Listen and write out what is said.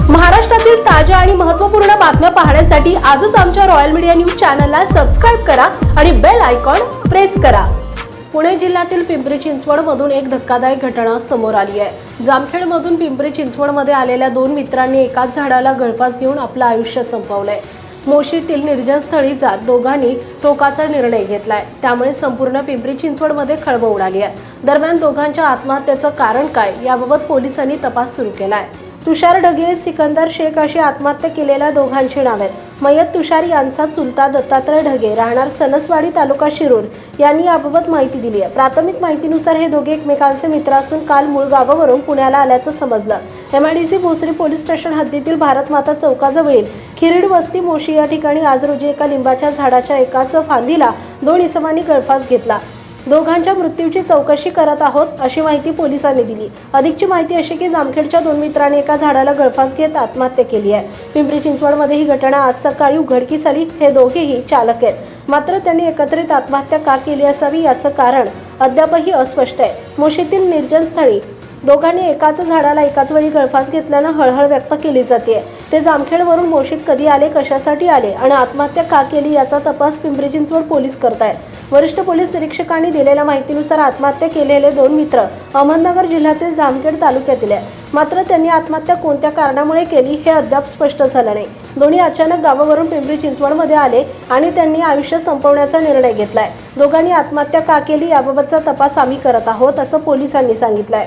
महाराष्ट्रातील ताज्या आणि महत्त्वपूर्ण बातम्या पाहण्यासाठी आजच आमच्या रॉयल मीडिया न्यूज चॅनलला सबस्क्राईब करा आणि बेल आयकॉन प्रेस करा. पुणे जिल्ह्यातील पिंपरी चिंचवड मधून एक धक्कादायक घटना समोर आली आहे. जामखेड मधून पिंपरी चिंचवडमध्ये आलेल्या दोन मित्रांनी एकाच झाडाला गळफास घेऊन आपलं आयुष्य संपवलंय. मोशीतील निर्जन स्थळी जात दोघांनी टोकाचा निर्णय घेतलाय. त्यामुळे संपूर्ण पिंपरी चिंचवडमध्ये खळबळ उडाली आहे. दरम्यान दोघांच्या आत्महत्येचं कारण काय याबाबत पोलिसांनी तपास सुरू केलाय. तुषार ढगे सिकंदर शेख अशी आत्महत्या केलेल्या दोघांची नावे. आहेत मयत तुषार यांचा चुलता दत्तात्रय ढगे राहणार सणसवाडी तालुका शिरूर यांनी याबाबत माहिती दिली आहे. प्राथमिक माहितीनुसार हे दोघे एकमेकांचे मित्र असून काल मूळ गावावरून पुण्याला आल्याचं समजलं. M I D C Bhosari police station हद्दीतील भारत माता चौकाजवळील खिरीड वस्ती मोशी या ठिकाणी आज रोजी एका लिंबाच्या झाडाच्या एकाच फांदीला दोन इसमांनी गळफास घेतला. दोघांच्या मृत्यूची चौकशी करत आहोत अशी माहिती पोलिसांनी दिली. अधिकची माहिती अशी की जामखेडच्या दोन मित्रांनी एका झाडाला गळफास घेत आत्महत्या केली आहे. पिंपरी चिंचवडमध्ये ही घटना आज सकाळी उघडकीस आली. हे दोघेही चालक आहेत. मात्र त्यांनी एकत्रित आत्महत्या का केली असावी याचं कारण अद्यापही अस्पष्ट आहे. मुशीतील निर्जन स्थळी दोघांनी एकाच झाडाला एकाच वेळी गळफास घेतल्यानं हळहळ व्यक्त केली जाते. ते जामखेडवरून मोशीत कधी आले कशासाठी आले आणि आत्महत्या का केली याचा तपास पिंपरी चिंचवड पोलीस करतायत. वरिष्ठ पोलीस निरीक्षकांनी दिलेल्या माहितीनुसार आत्महत्या केलेले दोन मित्र अहमदनगर जिल्ह्यातील जामखेड तालुक्यातील आहेत. मात्र त्यांनी आत्महत्या कोणत्या कारणामुळे केली हे अद्याप स्पष्ट झालं नाही. दोन्ही अचानक गावावरून पिंपरी चिंचवडमध्ये आले आणि त्यांनी आयुष्य संपवण्याचा निर्णय घेतलाय. दोघांनी आत्महत्या का केली याबाबतचा तपास आम्ही करत आहोत असं पोलिसांनी सांगितलंय.